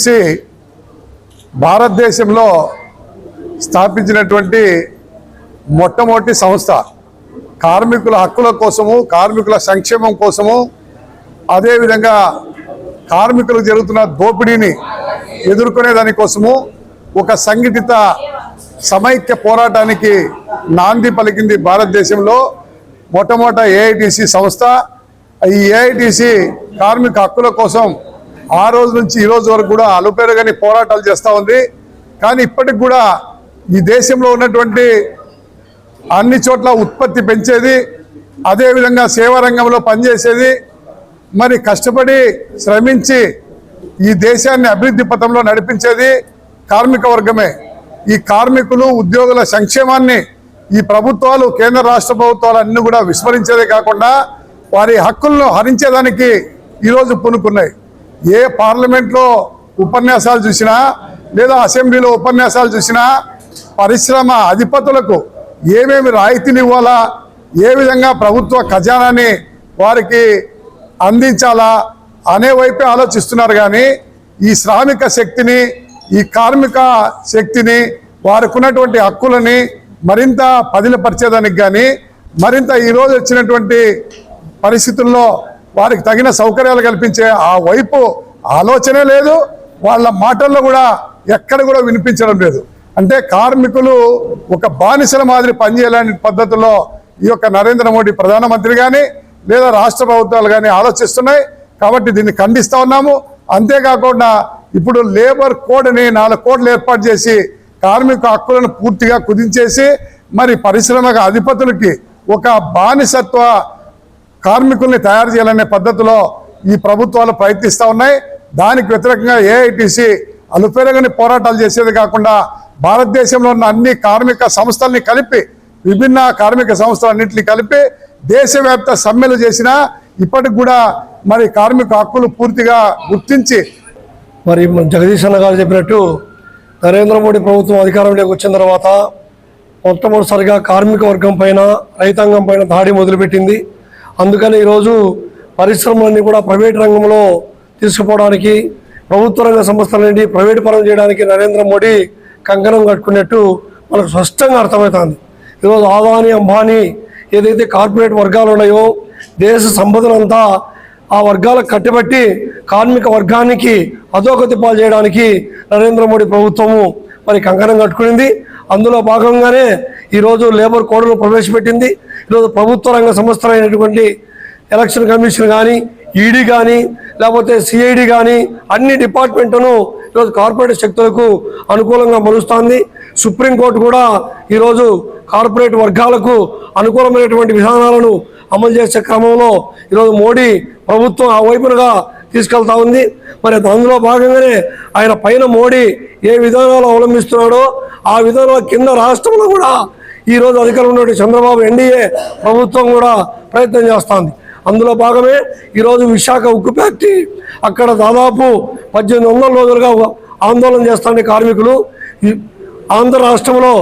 చేసి భారతదేశంలో స్థాపించినటువంటి మొట్టమొదటి సంస్థ కార్మికుల హక్కుల కోసము కార్మికుల సంక్షేమం కోసము అదేవిధంగా కార్మికులకు జరుగుతున్న దోపిడీని ఎదుర్కొనే దానికోసము ఒక సంఘటిత సమైక్య పోరాటానికి నాంది పలికింది భారతదేశంలో మొట్టమొదట ఏఐటిసి సంస్థ. ఈ ఏఐటిసి కార్మిక హక్కుల కోసం ఆ రోజు నుంచి ఈ రోజు వరకు కూడా అలుపెరగని పోరాటాలు చేస్తూ ఉంది. కానీ ఇప్పటికి కూడా ఈ దేశంలో ఉన్నటువంటి అన్ని చోట్ల ఉత్పత్తి పెంచేది అదేవిధంగా సేవా రంగంలో పనిచేసేది. మరి కష్టపడి శ్రమించి ఈ దేశాన్ని అభివృద్ధి పథంలో నడిపించేది కార్మిక వర్గమే. ఈ కార్మికులు ఉద్యోగుల సంక్షేమాన్ని ఈ ప్రభుత్వాలు కేంద్ర రాష్ట్ర ప్రభుత్వాలు అన్ని కూడా విస్మరించేదే కాకుండా వారి హక్కులను హరించేదానికి ఈరోజు పూనుకున్నాయి. ఏ పార్లమెంట్లో ఉపన్యాసాలు చూసినా లేదా అసెంబ్లీలో ఉపన్యాసాలు చూసినా పరిశ్రమ అధిపతులకు ఏమేమి రాయితీలు ఇవ్వాలా ఏ విధంగా ప్రభుత్వ ఖజానాని వారికి అందించాలా అనే వైపే ఆలోచిస్తున్నారు కానీ ఈ శ్రామిక శక్తిని ఈ కార్మిక శక్తిని వారికి ఉన్నటువంటి హక్కులని మరింత పదిలపరిచేదానికి కానీ మరింత ఈరోజు వచ్చినటువంటి పరిస్థితుల్లో వారికి తగిన సౌకర్యాలు కల్పించే ఆ వైపు ఆలోచనే లేదు వాళ్ళ మాటల్లో కూడా ఎక్కడ కూడా వినిపించడం లేదు. అంటే కార్మికులు ఒక బానిసల మాదిరి పనిచేయాలనే పద్ధతిలో ఈ యొక్క నరేంద్ర మోడీ ప్రధానమంత్రి కానీ లేదా రాష్ట్ర ప్రభుత్వాలు కానీ ఆలోచిస్తున్నాయి. కాబట్టి దీన్ని ఖండిస్తూ ఉన్నాము. అంతేకాకుండా ఇప్పుడు లేబర్ కోడ్ని నాలుగు కోడ్లు ఏర్పాటు చేసి కార్మిక హక్కులను పూర్తిగా కుదించేసి మరి పరిశ్రమ అధిపతులకి ఒక బానిసత్వ కార్మికుల్ని తయారు చేయాలనే పద్ధతిలో ఈ ప్రభుత్వాలు ప్రయత్నిస్తూ ఉన్నాయి. దానికి వ్యతిరేకంగా ఏఐటిసి అలుపెరగని పోరాటాలు చేసేది కాకుండా భారతదేశంలో ఉన్న అన్ని కార్మిక సంస్థల్ని కలిపి విభిన్న కార్మిక సంస్థలన్నింటినీ కలిపి దేశవ్యాప్త సమ్మెలు చేసినా ఇప్పటికి కూడా మరి కార్మిక హక్కులు పూర్తిగా గుర్తించి మరి మన జగదీష్ అన్న గారు చెప్పినట్టు నరేంద్ర మోడీ ప్రభుత్వం అధికారంలోకి వచ్చిన తర్వాత మొట్టమొదటిసారిగా కార్మిక వర్గం పైన రైతాంగం పైన దాడి మొదలుపెట్టింది. అందుకని ఈరోజు పరిశ్రమలన్నీ కూడా ప్రైవేట్ రంగంలో తీసుకుపోవడానికి ప్రభుత్వ రంగ సంస్థలన్నీ నుండి ప్రైవేట్ పరం చేయడానికి నరేంద్ర మోడీ కంకణం కట్టుకున్నట్టు మనకు స్పష్టంగా అర్థమవుతుంది. ఈరోజు ఆదాని అంబానీ ఏదైతే కార్పొరేట్ వర్గాలు ఉన్నాయో దేశ సంపదనంతా ఆ వర్గాలకు కట్టుబట్టి కార్మిక వర్గానికి అధోగతి పాలు చేయడానికి నరేంద్ర మోడీ ప్రభుత్వము మరి కంకణం కట్టుకునింది. అందులో భాగంగానే ఈరోజు లేబర్ కోడ్ను ప్రవేశపెట్టింది. ఈరోజు ప్రభుత్వ రంగ సంస్థలైనటువంటి ఎలక్షన్ కమిషన్ కానీ ఈడీ కానీ లేకపోతే సిఐడి కానీ అన్ని డిపార్ట్మెంట్ను ఈరోజు కార్పొరేట్ శక్తులకు అనుకూలంగా మలుస్తోంది. సుప్రీంకోర్టు కూడా ఈరోజు కార్పొరేట్ వర్గాలకు అనుకూలమైనటువంటి విధానాలను అమలు చేసే క్రమంలో ఈరోజు మోడీ ప్రభుత్వం ఆ వైపునగా తీసుకెళ్తా ఉంది. మరి అందులో భాగంగానే ఆయన పైన మోడీ ఏ విధానాలు అవలంబిస్తున్నాడో ఆ విధానాల కింద రాష్ట్రంలో కూడా ఈరోజు అధికారంలో ఉన్నటువంటి చంద్రబాబు ఎన్డీఏ ప్రభుత్వం కూడా ప్రయత్నం చేస్తోంది. అందులో భాగమే ఈరోజు విశాఖ ఉక్కు ఫ్యాక్టరీ. అక్కడ దాదాపు పద్దెనిమిది వందల రోజులుగా ఆందోళన చేస్తున్న కార్మికులు. ఈ ఆంధ్ర రాష్ట్రంలో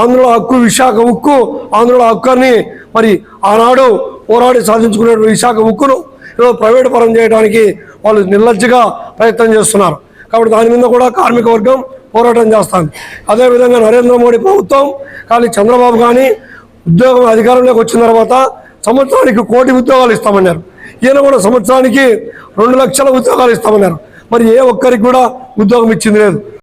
ఆంధ్రుల హక్కు విశాఖ ఉక్కు ఆంధ్రుల హక్కు అని మరి ఆనాడు పోరాడి సాధించుకునే విశాఖ ఉక్కును ఈరోజు ప్రైవేట్ పరం చేయడానికి వాళ్ళు నిర్లజ్జగా ప్రయత్నం చేస్తున్నారు. కాబట్టి దాని మీద కూడా కార్మిక వర్గం పోరాటం చేస్తాను అదేవిధంగా నరేంద్ర మోడీ ప్రభుత్వం కానీ చంద్రబాబు కానీ ఉద్యోగం అధికారంలోకి వచ్చిన తర్వాత సంవత్సరానికి కోటి ఉద్యోగాలు ఇస్తామన్నారు. ఈయన కూడా సంవత్సరానికి రెండు లక్షల ఉద్యోగాలు ఇస్తామన్నారు. మరి ఏ ఒక్కరికి కూడా ఉద్యోగం ఇచ్చింది లేదు.